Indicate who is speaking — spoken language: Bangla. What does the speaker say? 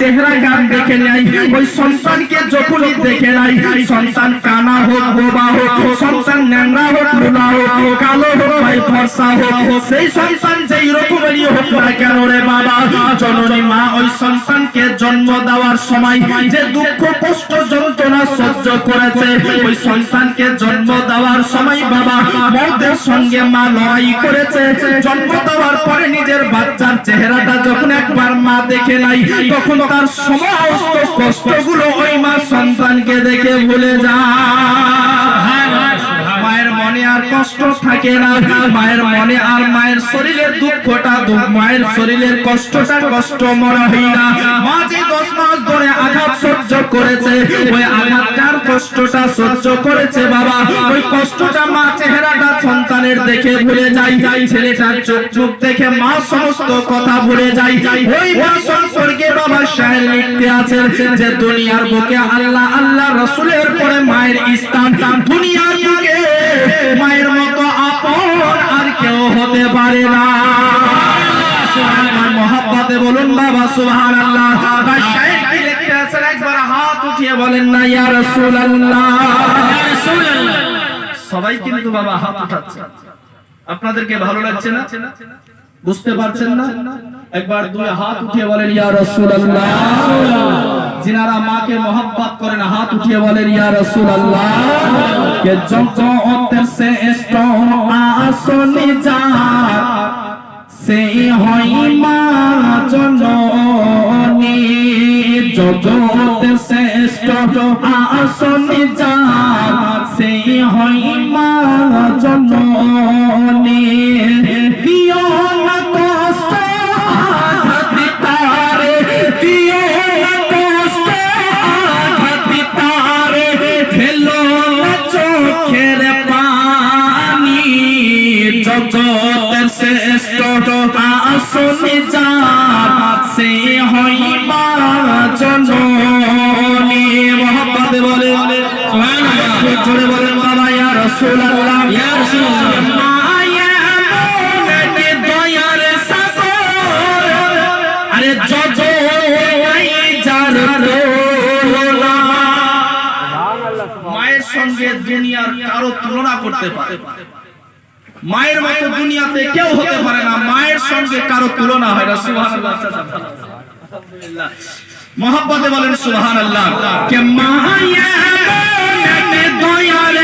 Speaker 1: চেহারা গান দেখে নেয়, ওই সন্তানকে যখনই দেখে নাই সন্তান কানা হোক, বোবা হোক, সন্তান জন্ম দেওয়ার সময় বাবা মৌতের সঙ্গে মা লড়াই করেছে। জন্ম দেওয়ার পরে নিজের বাচ্চার চেহারাটা যখন একবার মা দেখে নাই, তখন তার সমস্ত কষ্টগুলো ওই মা সন্তানকে দেখে ভুলে যায় মায়ের মনে আর কষ্ট থাকে না মায়ের মনে আর মায়ের শরীরের দুঃখটা মায়ের শরীরের কষ্টটা কষ্ট মনে হয় না। মা যে সমস্ত কথা ভুলে বাবা দুনিয়ার বুকে আল্লাহ আল্লাহ, রসুলের পরে মায়ের স্থান, দুনিয়ার মায়ের মতো আপন আর কেউ হতে পারে না। মহাব্বাতে বলুন বাবা সুহান আল্লাহ একবার হাত উঠিয়ে বলেন না ইয়া সবাই কিন্তু বাবা হাত উঠাচ্ছে। আপনাদেরকে ভালো লাগছে না? বুঝতে পারছেন না? একবার দুই হাত উঠিয়ে বলেন, ইয়া রাসূলুল্লাহ। যিনারা মাকে mohabbat করেন, হাত উঠিয়ে বলেন, ইয়া রাসূলুল্লাহ। কে জগতের শ্রেষ্ঠ আসনি যা সেই হই মা জননী। জগতের শ্রেষ্ঠ আসনি যা সেই হই মা জননী। জগতের মায়ের সঙ্গে দুনিয়ার কারও তুলনা করতে পারে মায়ের মতো দুনিয়াতে কেউ হতে পারে না। মায়ের সঙ্গে কারও তুলনা হয় না। সুহান মহব্বতে বলেন, সুবহানাল্লাহ। কে দয়ালে